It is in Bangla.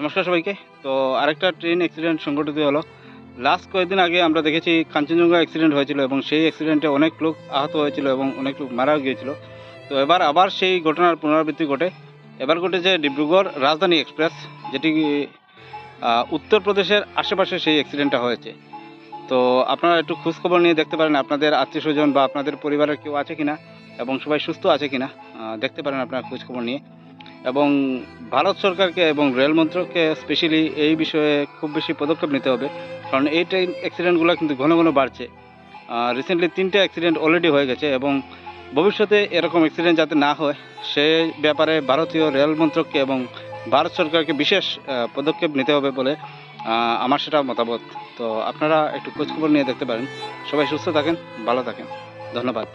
নমস্কার সবাইকে। তো আরেকটা ট্রেন অ্যাক্সিডেন্ট সংঘটিত হলো। লাস্ট কয়েকদিন আগে আমরা দেখেছি কাঞ্চনজঙ্ঘা অ্যাক্সিডেন্ট হয়েছিল এবং সেই অ্যাক্সিডেন্টে অনেক লোক আহত হয়েছিল এবং অনেক লোক মারাও গিয়েছিল। তো এবার আবার সেই ঘটনার পুনরাবৃত্তি ঘটে। এবার ঘটেছে ডিব্রুগড় রাজধানী এক্সপ্রেস যেটি উত্তরপ্রদেশের আশেপাশে সেই অ্যাক্সিডেন্টটা হয়েছে। তো আপনারা একটু খোঁজখবর নিয়ে দেখতে পারেন আপনাদের আত্মীয় স্বজন বা আপনাদের পরিবারের কেউ আছে কিনা এবং সবাই সুস্থ আছে কিনা দেখতে পারেন আপনারা খোঁজখবর নিয়ে। এবং ভারত সরকারকে এবং রেল মন্ত্রককে স্পেশালি এই বিষয়ে খুব বেশি পদক্ষেপ নিতে হবে। কারণ এই ট্রেন অ্যাক্সিডেন্টগুলো কিন্তু ঘন ঘন বাড়ছে। রিসেন্টলি তিনটে অ্যাক্সিডেন্ট অলরেডি হয়ে গেছে এবং ভবিষ্যতে এরকম অ্যাক্সিডেন্ট যাতে না হয়, সে ব্যাপারে ভারতীয় রেল মন্ত্রককে এবং ভারত সরকারকে বিশেষ পদক্ষেপ নিতে হবে বলে আমার সেটা মতামত। তো আপনারা একটু খোঁজখবর নিয়ে দেখতে পারেন। সবাই সুস্থ থাকেন, ভালো থাকেন। ধন্যবাদ।